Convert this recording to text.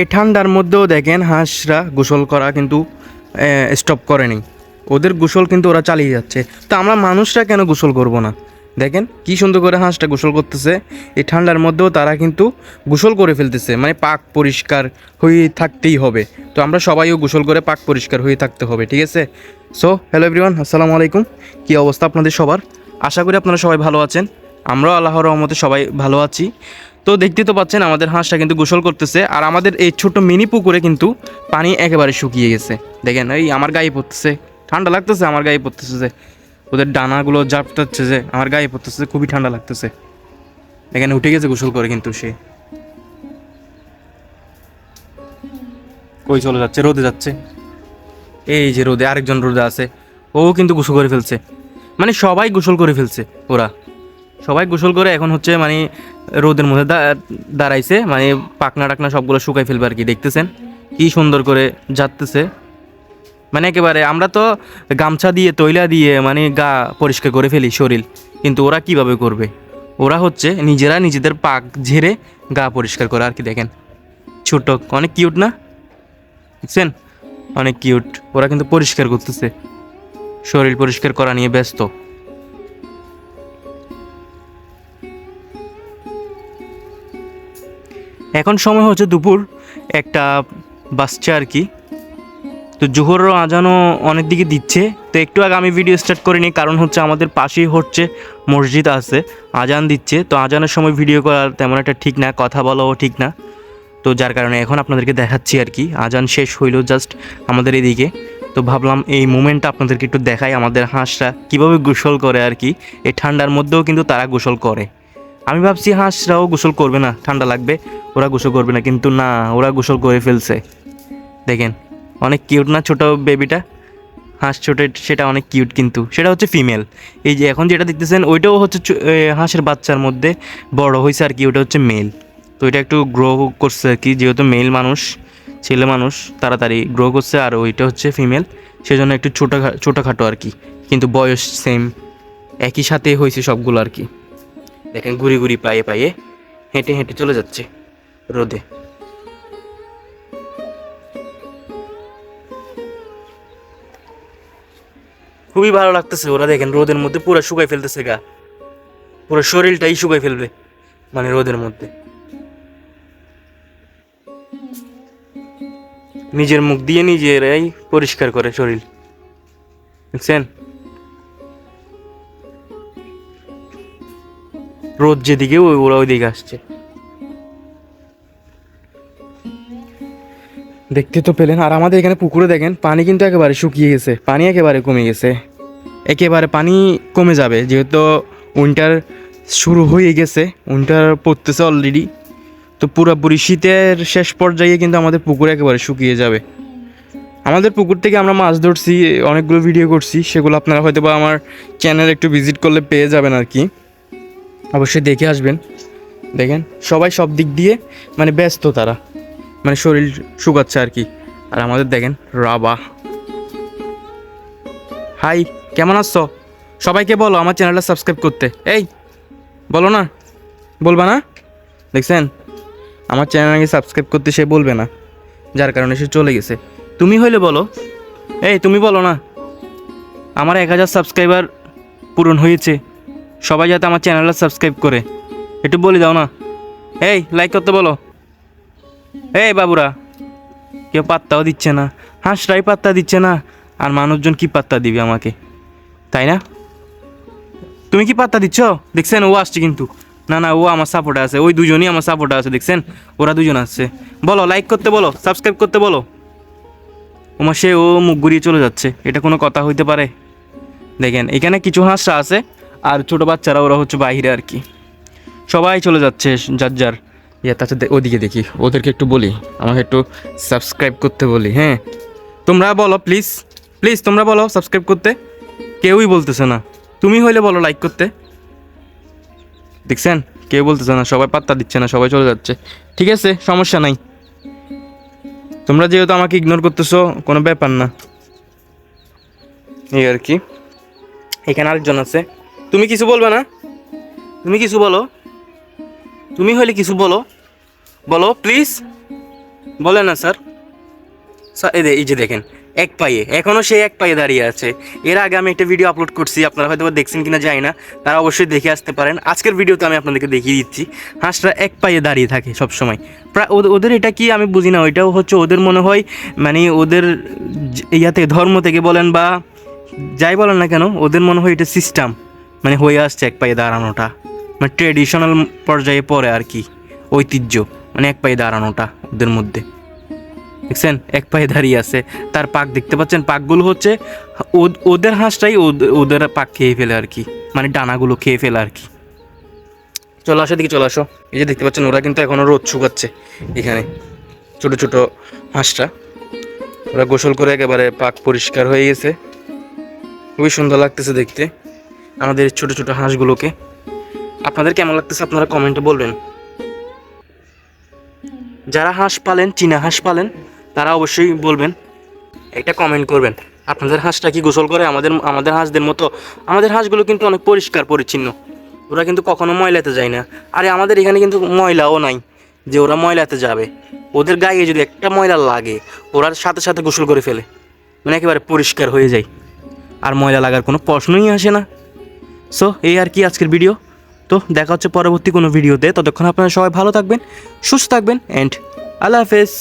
এই ঠান্ডার মধ্যেও দেখেন হাঁসরা গোসল করা কিন্তু স্টপ করেনি। ওদের গোসল কিন্তু ওরা চালিয়ে যাচ্ছে। তো আমরা মানুষরা কেন গোসল করব না? দেখেন কি সুন্দর করে হাঁসটা গোসল করতেছে। এই ঠান্ডার মধ্যেও তারা কিন্তু গোসল করে ফেলতেছে। মানে পাক পরিষ্কার হয়ে থাকতেই হবে। তো আমরা সবাইও গোসল করে পাক পরিষ্কার হয়ে থাকতে হবে, ঠিক আছে? সো হ্যালো এভরিওয়ান আসসালামু আলাইকুম। কী অবস্থা আপনাদের সবার? আশা করি আপনারা সবাই ভালো আছেন। আমরাও আল্লাহর রহমতে সবাই ভালো আছি। তো দেখতে তো পাচ্ছেন, আমাদের হাঁসটা কিন্তু গোসল করতেছে আর আমাদের এই ছোট মিনি পুকুরে কিন্তু পানি একেবারে শুকিয়ে গেছে। দেখেন, এই আমার গায়ে পড়তেছে, ঠান্ডা লাগতেছে, আমার গায়ে পড়তেছে যে, ওদের ডানাগুলো জাপটাচ্ছে যে, আমার গায়ে পড়তেছে খুবই ঠান্ডা লাগতেছে। এখানে উঠে গেছে গোসল করে কিন্তু সে। কই চলে যাচ্ছে? রোদে যাচ্ছে। এই যে রোদে আরেকজন রোদে আছে, ও কিন্তু গোসল করে ফেলছে। মানে সবাই গোসল করে ফেলছে, ওরা। সবাই গোসল করে এখন হচ্ছে মানে রোদের মধ্যে দাঁড়াইছে মানে পাকনা টাকনা সবগুলো শুকাই ফেলবে আর কি, দেখতেছেন? কি সুন্দর করে যাচ্ছে মানে একেবারে আমরা তো গামছা দিয়ে, তৈলা দিয়ে মানে গা পরিষ্কার করে ফেলি শরীর, কিন্তু ওরা কীভাবে করবে? ওরা হচ্ছে নিজেরা নিজেদের পাক ঝেড়ে গা পরিষ্কার করে, আর কি দেখেন। ছোট, অনেক কিউট না? দেখছেন? অনেক কিউট। ওরা কিন্তু পরিষ্কার করতেছে। শরীর পরিষ্কার করা নিয়ে ব্যস্ত। এখন সময় হচ্ছে দুপুর একটা বাসছে আর কি। তো জোহরের আজানও অনেক দিকে দিচ্ছে। তো একটু আগে আমি ভিডিও স্টার্ট করিনি, কারণ হচ্ছে আমাদের পাশেই হচ্ছে মসজিদ আছে, আজান দিচ্ছে। তো আজানের সময় ভিডিও করার তেমন একটা ঠিক না, কথা বলাও ঠিক না। তো যার কারণে এখন আপনাদেরকে দেখাচ্ছি আর কি। আজান শেষ হইল জাস্ট আমাদের এদিকে। তো ভাবলাম এই মুমেন্টটা আপনাদেরকে একটু দেখাই আমাদের হাঁসরা কীভাবে গোসল করে আর কি। এই ঠান্ডার মধ্যেও কিন্তু তারা গোসল করে। আমি ভাবছি হাঁসরাও গোসল করবে না, ঠান্ডা লাগবে, ওরা গোসল করবে না, কিন্তু না, ওরা গোসল করে ফেলছে। দেখেন, অনেক কিউট না ছোট বেবিটা হাঁস ছোট, সেটা অনেক কিউট কিন্তু, সেটা হচ্ছে ফিমেল এই যে এখন যেটা দেখতেছেন, ওইটাও হচ্ছে হাঁসের বাচ্চার মধ্যে বড় হয়েছে আর কি, ওটা হচ্ছে মেল তো এটা একটু গ্রো করছে আর কি, যেহেতু মেল মানুষ, ছেলে মানুষ, তাড়াতাড়ি গ্রো করছে, আর ওইটা হচ্ছে ফিমেল সেজন্য একটু ছোটো, ছোটোখাটো আর কি, কিন্তু বয়স সেম একই সাথে হয়েছে সবগুলো আর কি। দেখেন ঘুরি ঘুরি পায়ে পায়ে হেঁটে হেঁটে চলে যাচ্ছে রোদে। খুবই ভালো লাগতেছে ওরা দেখেন রোদের মধ্যে পুরো শুকাই ফেলতেছে গা। পুরো শরীরটাই শুকাই ফেলবে মানে রোদের মধ্যে। নিজের মুখ দিয়ে নিজেরাই পরিষ্কার করে শরীর। দেখছেন? রোদ যেদিকে, ওই ওরা ওইদিকে আসছে। দেখতে তো পেলেন, আর আমাদের এখানে পুকুরে দেখেন, পানি কিন্তু একেবারে শুকিয়ে গেছে, পানি একেবারে কমে গেছে। একেবারে পানি কমে যাবে, যেহেতু উইন্টার শুরু হয়ে গেছে উইন্টার পড়তেছে অলরেডি তো পুরোপুরি শীতের শেষ পর্যায়ে কিন্তু আমাদের পুকুর একেবারে শুকিয়ে যাবে। আমাদের পুকুর থেকে আমরা মাছ ধরছি, অনেকগুলো ভিডিও করছি, সেগুলো আপনারা হয়তো বা আমার চ্যানেল একটু ভিজিট করলে পেয়ে যাবেন আর কি। অবশ্যই দেখে আসবেন। দেখেন, সবাই সব দিক দিয়ে মানে ব্যস্ত তারা। মানে শরীর শুকাচ্ছে আর কি। আর আমাদের দেখেন, রাবা। হাই, কেমন আছো? সবাইকে বলো আমার চ্যানেলটা সাবস্ক্রাইব করতে। এই, বলো না, বলবা না। দেখছেন, আমার চ্যানেলকে সাবস্ক্রাইব করতে সে বলবে না, যার কারণে সে চলে গেছে। তুমি হইলে বলো। এই, তুমি বলো না। আমার এক হাজার সাবস্ক্রাইবার পূরণ হয়েছে। সবাই যাতে আমার চ্যানেলটা সাবস্ক্রাইব করে। একটু বলে দাও না। এই লাইক করতে বলো। এই বাবুরা, কেউ পাত্তাও দিচ্ছে না। হাঁসরাই পাত্তা দিচ্ছে না। আর মানুষজন কি পাত্তা দিবে আমাকে? তাই না? তুমি কি পাত্তা দিচ্ছ? দেখছেন, ও আসছে কিন্তু। না না, ও আমার সাপোর্টে আছে। ওই দুজনই আমার সাপোর্টে আছে, দেখছেন? ওরা দুজন আসছে। বলো লাইক করতে বলো সাবস্ক্রাইব করতে বলো। ওমা, সে ও মুখ ঘুরিয়ে চলে যাচ্ছে। এটা কোনো কথা হইতে পারে? দেখেন, এখানে কিছু হাঁসরা আছে। আর ছোটো বাচ্চারা ওরা হচ্ছে বাইরে আর কি। সবাই চলে যাচ্ছে যার যার। ইয়ে তাছাড়া ওদিকে দেখি, ওদেরকে একটু বলি, আমাকে একটু সাবস্ক্রাইব করতে বলি হ্যাঁ? তোমরা বলো প্লিজ প্লিজ তোমরা বলো সাবস্ক্রাইব করতে। কেউই বলতেছে না। তুমি হইলে বলো লাইক করতে। দেখছেন? কেউ বলতেছে না, সবাই পাত্তা দিচ্ছে না, সবাই চলে যাচ্ছে। ঠিক আছে, সমস্যা নাই। তোমরা যেহেতু আমাকে ইগনোর করতেছো, কোনো ব্যাপার না। এই আর কি। এখানে আরেকজন আছে। তুমি কিছু বলবে না? তুমি কিছু বলো। তুমি হলে কিছু বলো। বলো প্লিজ বলেন না স্যার স্যার এই যে দেখেন, এক পায়ে এখনও সে এক পায়ে দাঁড়িয়ে আছে। এর আগে আমি একটা ভিডিও আপলোড করছি, আপনারা হয়তো দেখছেন কিনা জানি না। তারা অবশ্যই দেখে আসতে পারেন। আজকের ভিডিওতে আমি আপনাদেরকে দেখিয়ে দিচ্ছি, হাঁসটা এক পায়ে দাঁড়িয়ে থাকে সব সময় প্রায় ওদের- এটা কি আমি বুঝি না, ওইটাও হচ্ছে ওদের মনে হয় মানে ওদের ইয়াতে, ধর্ম থেকে বলেন বা যাই বলেন না কেন, ওদের মনে হয় এটা সিস্টেম মানে হয়ে আসছে এক পায়ে দাঁড়ানোটা। মানে ট্রেডিশনাল পর্যায়ে পড়ে আর কি, ঐতিহ্য মানে এক পায়ে দাঁড়ানোটা ওদের মধ্যে। দেখছেন? এক পায়ে দাঁড়িয়ে আছে। তার পাক দেখতে পাচ্ছেন? পাকগুলো হচ্ছে ওদের হাঁসটাই ওদ- ওদের পাক খেয়ে ফেলে আর কি। মানে ডানাগুলো খেয়ে ফেলে আর কি। চলো আসো দিকে চলে আসো। এই যে দেখতে পাচ্ছেন, ওরা কিন্তু এখনও রোদ শুকাচ্ছে এখানে। ছোট ছোট হাঁসটা। ওরা গোসল করে একেবারে পাক পরিষ্কার হয়ে গেছে। খুবই সুন্দর লাগতেছে দেখতে। আমাদের ছোট ছোট হাঁসগুলোকে। আপনাদের কেমন লাগতেছে আপনারা কমেন্টে বলবেন। যারা হাঁস পালেন, চীনা হাঁস পালেন, তারা অবশ্যই বলবেন, একটা কমেন্ট করবেন। আপনাদের হাঁসটা কি গোসল করে? আমাদের আমাদের হাঁসদের মতো, আমাদের হাঁসগুলো কিন্তু অনেক পরিষ্কার, পরিচ্ছন্ন। ওরা কিন্তু কখনো ময়লাতে যায় না। আরে আমাদের এখানে কিন্তু ময়লাও নাই, যে ওরা ময়লাতে যাবে। ওদের গায়ে যদি একটা ময়লা লাগে, ওরা সাথে সাথে গোসল করে ফেলে। মানে একেবারে পরিষ্কার হয়ে যায়। আর ময়লা লাগার কোনো প্রশ্নই আসে না। সো এই আর কি আজকের ভিডিও তো দেখা হচ্ছে পরবর্তী কোনো ভিডিওতে ততক্ষণ আপনারা সবাই ভালো থাকবেন, সুস্থ থাকবেন অ্যান্ড আল্লাহ হাফেজ।